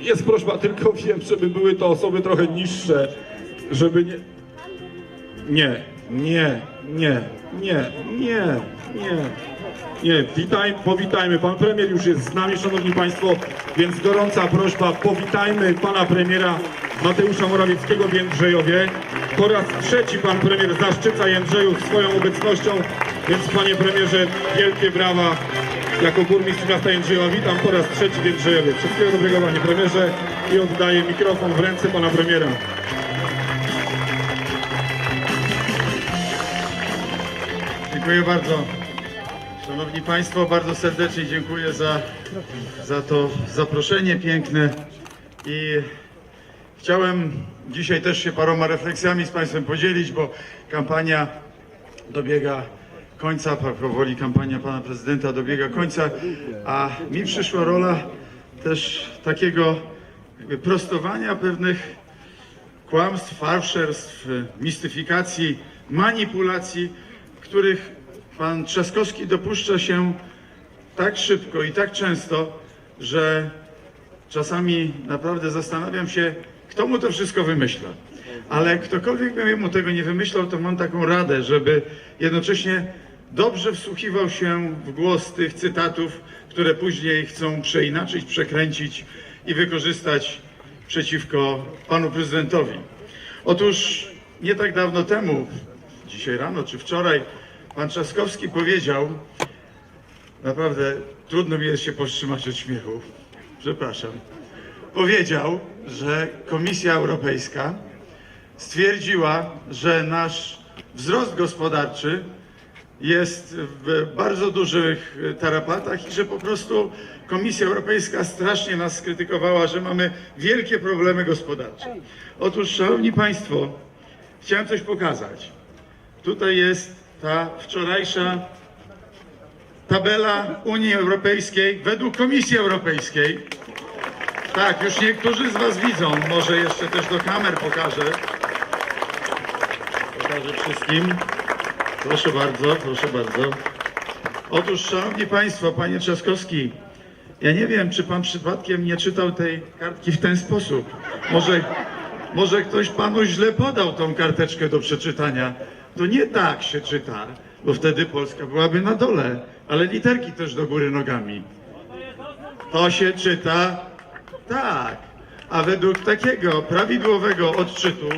jest prośba, tylko wiem, żeby były to osoby trochę niższe, żeby nie... Nie, nie, nie, nie, nie, nie. Nie, witaj, powitajmy. Pan premier już jest z nami, szanowni państwo, więc gorąca prośba, powitajmy pana premiera Mateusza Morawieckiego w Jędrzejowie. Po raz trzeci pan premier zaszczyca Jędrzejów swoją obecnością, więc panie premierze, wielkie brawa. Jako burmistrz miasta Jędrzejowa witam po raz trzeci w Jędrzejowie. Wszystkiego dobrego panie premierze i oddaję mikrofon w ręce pana premiera. Dziękuję bardzo. Szanowni Państwo, bardzo serdecznie dziękuję za, za to zaproszenie piękne i chciałem dzisiaj też się paroma refleksjami z Państwem podzielić, bo kampania dobiega końca, powoli kampania Pana Prezydenta dobiega końca, a mi przyszła rola też takiego prostowania pewnych kłamstw, fałszerstw, mistyfikacji, manipulacji, których pan Trzaskowski dopuszcza się tak szybko i tak często, że czasami naprawdę zastanawiam się, kto mu to wszystko wymyśla. Ale ktokolwiek by mu tego nie wymyślał, to mam taką radę, żeby jednocześnie dobrze wsłuchiwał się w głos tych cytatów, które później chcą przeinaczyć, przekręcić i wykorzystać przeciwko panu prezydentowi. Otóż nie tak dawno temu, dzisiaj rano czy wczoraj, pan Trzaskowski powiedział, naprawdę trudno mi jest się powstrzymać od śmiechu, przepraszam, powiedział, że Komisja Europejska stwierdziła, że nasz wzrost gospodarczy jest w bardzo dużych tarapatach i że po prostu Komisja Europejska strasznie nas skrytykowała, że mamy wielkie problemy gospodarcze. Otóż, Szanowni Państwo, chciałem coś pokazać. Tutaj jest ta wczorajsza tabela Unii Europejskiej według Komisji Europejskiej. Tak, już niektórzy z Was widzą, może jeszcze też do kamer pokażę. Pokażę wszystkim. Proszę bardzo, proszę bardzo. Otóż, Szanowni Państwo, Panie Trzaskowski, ja nie wiem, czy Pan przypadkiem nie czytał tej kartki w ten sposób. Może, może ktoś Panu źle podał tą karteczkę do przeczytania. To nie tak się czyta, bo wtedy Polska byłaby na dole, ale literki też do góry nogami. To się czyta tak. A według takiego prawidłowego odczytu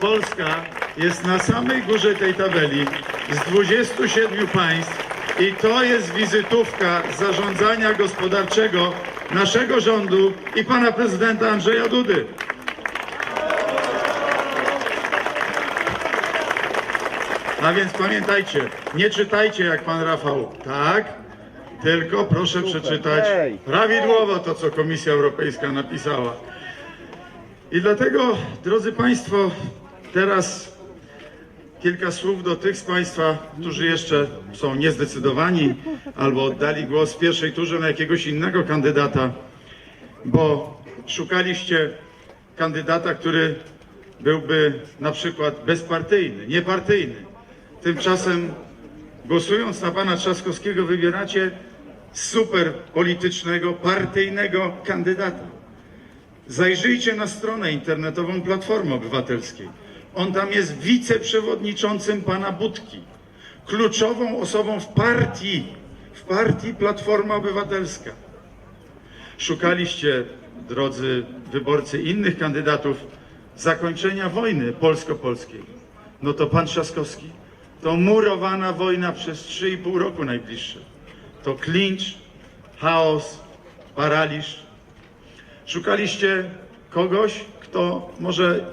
Polska jest na samej górze tej tabeli z 27 państw i to jest wizytówka zarządzania gospodarczego naszego rządu i pana prezydenta Andrzeja Dudy. A więc pamiętajcie, nie czytajcie jak pan Rafał, tak? Tylko proszę przeczytać prawidłowo to, co Komisja Europejska napisała. I dlatego, drodzy Państwo, teraz kilka słów do tych z Państwa, którzy jeszcze są niezdecydowani albo oddali głos w pierwszej turze na jakiegoś innego kandydata, bo szukaliście kandydata, który byłby na przykład bezpartyjny, niepartyjny. Tymczasem głosując na pana Trzaskowskiego wybieracie super politycznego, partyjnego kandydata. Zajrzyjcie na stronę internetową Platformy Obywatelskiej. On tam jest wiceprzewodniczącym pana Budki, kluczową osobą w partii, w partii Platforma Obywatelska. Szukaliście, drodzy wyborcy, innych kandydatów zakończenia wojny polsko-polskiej. No to pan Trzaskowski to murowana wojna przez 3,5 roku najbliższe. To klincz, chaos, paraliż. Szukaliście kogoś, kto może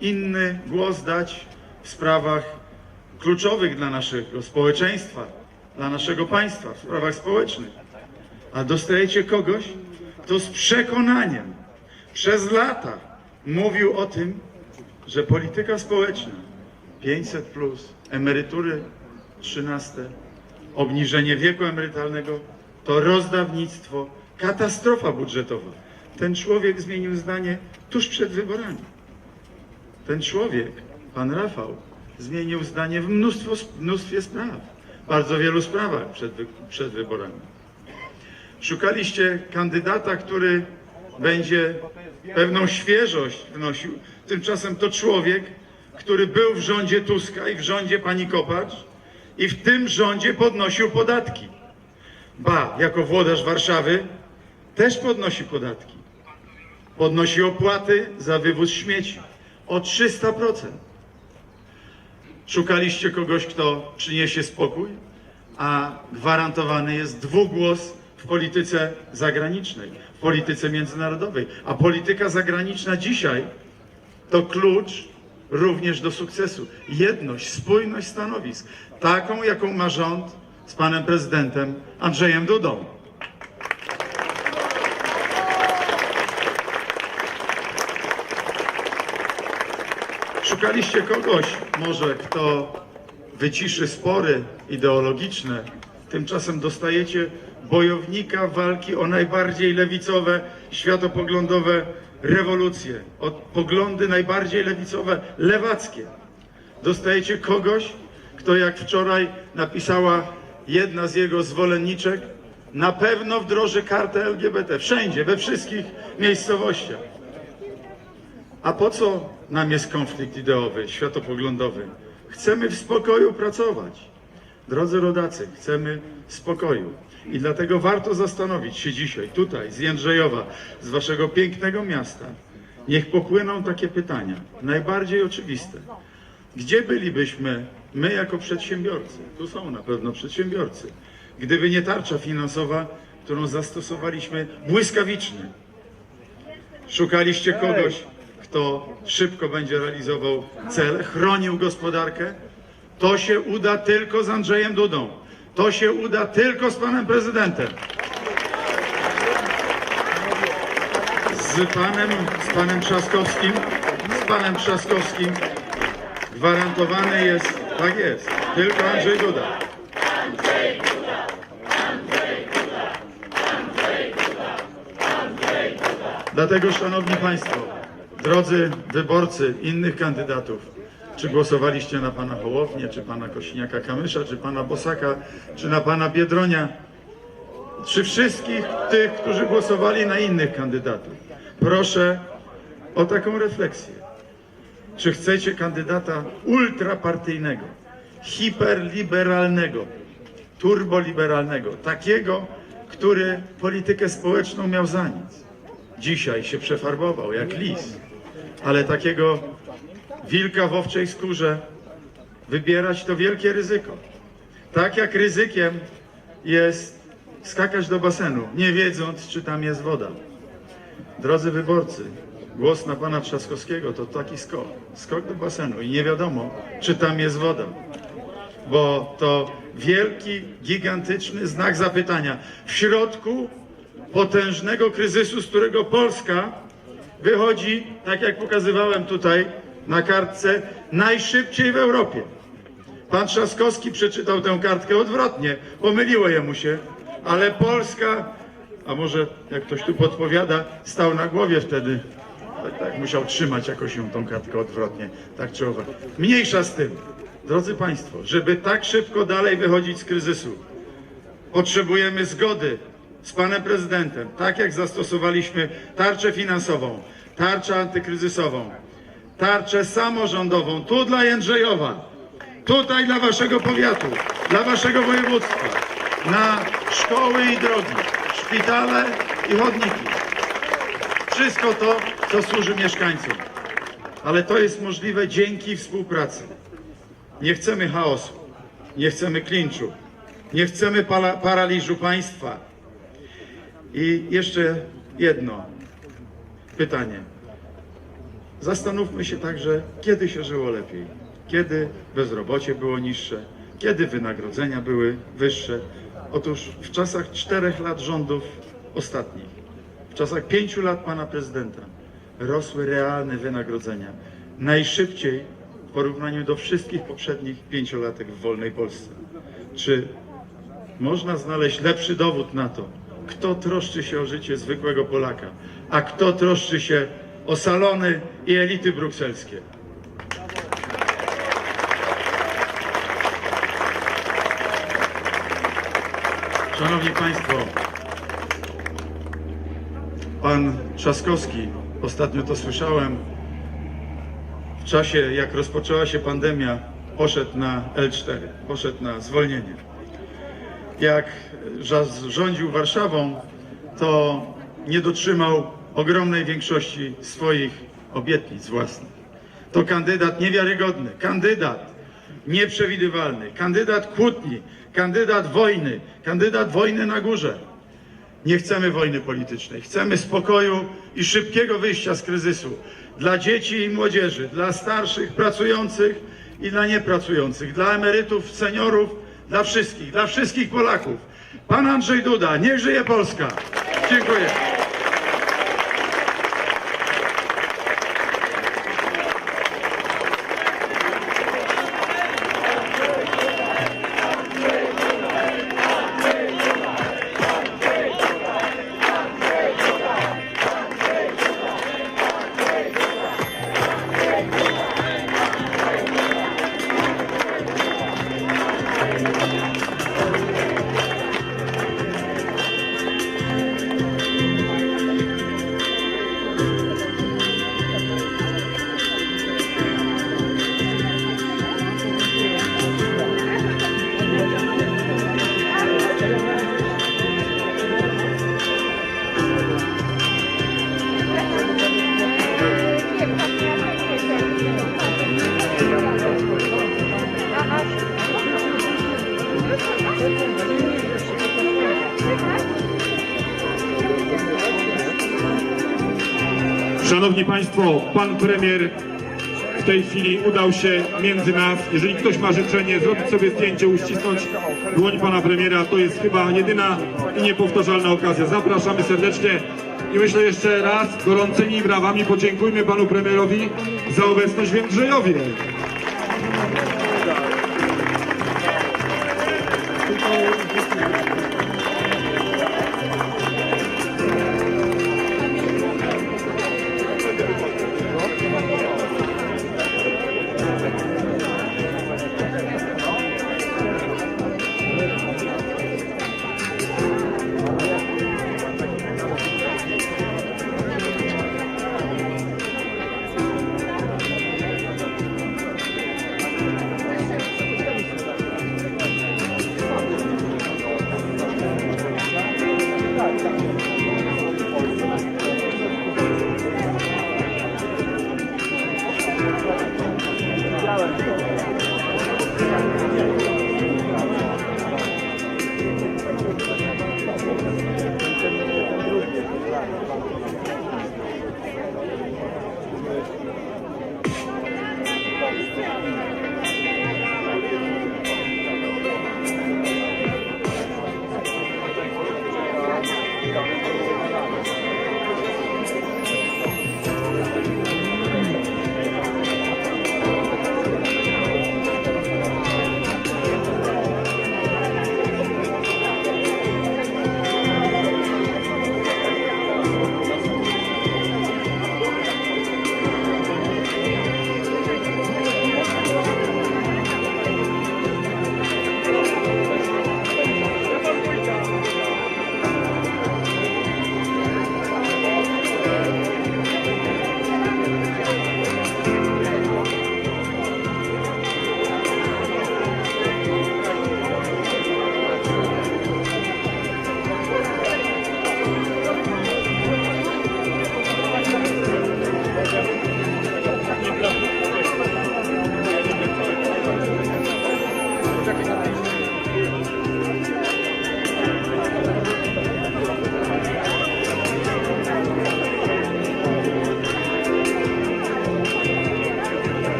inny głos dać w sprawach kluczowych dla naszego społeczeństwa, dla naszego państwa, w sprawach społecznych. A dostajecie kogoś, kto z przekonaniem przez lata mówił o tym, że polityka społeczna 500 plus, emerytury 13, obniżenie wieku emerytalnego to rozdawnictwo, katastrofa budżetowa. Ten człowiek zmienił zdanie tuż przed wyborami. Ten człowiek, pan Rafał, zmienił zdanie w mnóstwo, mnóstwie spraw, bardzo wielu sprawach przed, przed wyborami. Szukaliście kandydata, który będzie pewną świeżość wnosił. Tymczasem to człowiek, który był w rządzie Tuska i w rządzie pani Kopacz i w tym rządzie podnosił podatki. Ba, jako włodarz Warszawy też podnosi podatki. Podnosi opłaty za wywóz śmieci o 300%. Szukaliście kogoś, kto przyniesie spokój, a gwarantowany jest dwugłos w polityce zagranicznej, w polityce międzynarodowej. A polityka zagraniczna dzisiaj to klucz również do sukcesu. Jedność, spójność stanowisk, taką, jaką ma rząd z panem prezydentem Andrzejem Dudą. Szukaliście kogoś, może kto wyciszy spory ideologiczne, tymczasem dostajecie bojownika walki o najbardziej lewicowe, światopoglądowe rewolucje, o poglądy najbardziej lewicowe, lewackie. Dostajecie kogoś, kto jak wczoraj napisała jedna z jego zwolenniczek, na pewno wdroży kartę LGBT wszędzie, we wszystkich miejscowościach. A po co nam jest konflikt ideowy, światopoglądowy? Chcemy w spokoju pracować. Drodzy rodacy, chcemy spokoju. I dlatego warto zastanowić się dzisiaj, tutaj, z Jędrzejowa, z waszego pięknego miasta. Niech popłyną takie pytania, najbardziej oczywiste. Gdzie bylibyśmy my jako przedsiębiorcy? Tu są na pewno przedsiębiorcy. Gdyby nie tarcza finansowa, którą zastosowaliśmy błyskawicznie, Szukaliście kogoś, kto szybko będzie realizował cele, chronił gospodarkę. To się uda tylko z Andrzejem Dudą. To się uda tylko z panem prezydentem. Z panem, z panem Trzaskowskim, z panem Trzaskowskim gwarantowany jest, tak jest, tylko Andrzej Duda. Dlatego, szanowni państwo, drodzy wyborcy innych kandydatów, czy głosowaliście na pana Hołownię, czy pana Kosiniaka-Kamysza, czy pana Bosaka, czy na pana Biedronia, czy wszystkich tych, którzy głosowali na innych kandydatów, proszę o taką refleksję. Czy chcecie kandydata ultrapartyjnego, hiperliberalnego, turboliberalnego, takiego, który politykę społeczną miał za nic? Dzisiaj się przefarbował jak lis, ale takiego wilka w owczej skórze wybierać to wielkie ryzyko. Tak jak ryzykiem jest skakać do basenu, nie wiedząc, czy tam jest woda. Drodzy wyborcy, głos na pana Trzaskowskiego to taki skok. Skok do basenu i nie wiadomo, czy tam jest woda. Bo to wielki, gigantyczny znak zapytania. W środku potężnego kryzysu, z którego Polska wychodzi, tak jak pokazywałem tutaj na kartce, najszybciej w Europie. Pan Trzaskowski przeczytał tę kartkę odwrotnie, pomyliło jemu się, ale Polska, a może jak ktoś tu podpowiada, stał na głowie wtedy. Tak, tak, musiał trzymać jakoś ją tą kartkę odwrotnie, tak czy owak. Mniejsza z tym. Drodzy Państwo, żeby tak szybko dalej wychodzić z kryzysu, potrzebujemy zgody z panem prezydentem, tak jak zastosowaliśmy tarczę finansową, tarczę antykryzysową, tarczę samorządową, tu dla Jędrzejowa, tutaj dla waszego powiatu, dla waszego województwa, na szkoły i drogi, szpitale i chodniki. Wszystko to, co służy mieszkańcom. Ale to jest możliwe dzięki współpracy. Nie chcemy chaosu, nie chcemy klinczu, nie chcemy para paraliżu państwa. I jeszcze jedno pytanie. Zastanówmy się także, kiedy się żyło lepiej, kiedy bezrobocie było niższe, kiedy wynagrodzenia były wyższe. Otóż w czasach czterech lat rządów ostatnich, w czasach pięciu lat pana prezydenta rosły realne wynagrodzenia. Najszybciej w porównaniu do wszystkich poprzednich pięciolatek w wolnej Polsce. Czy można znaleźć lepszy dowód na to, kto troszczy się o życie zwykłego Polaka, a kto troszczy się o salony i elity brukselskie. Szanowni Państwo, pan Trzaskowski, ostatnio to słyszałem, w czasie jak rozpoczęła się pandemia, poszedł na L4, poszedł na zwolnienie. Jak rządził Warszawą, to nie dotrzymał ogromnej większości swoich obietnic własnych. To kandydat niewiarygodny, kandydat nieprzewidywalny, kandydat kłótni, kandydat wojny, kandydat wojny na górze. Nie chcemy wojny politycznej, chcemy spokoju i szybkiego wyjścia z kryzysu dla dzieci i młodzieży, dla starszych, pracujących i dla niepracujących, dla emerytów, seniorów, dla wszystkich, dla wszystkich Polaków. Pan Andrzej Duda, niech żyje Polska. Dziękuję. Szanowni Państwo, Pan Premier w tej chwili udał się między nas. Jeżeli ktoś ma życzenie zrobić sobie zdjęcie, uścisnąć dłoń Pana Premiera, to jest chyba jedyna i niepowtarzalna okazja. Zapraszamy serdecznie i myślę jeszcze raz gorącymi brawami podziękujmy Panu Premierowi za obecność w Jędrzejowie.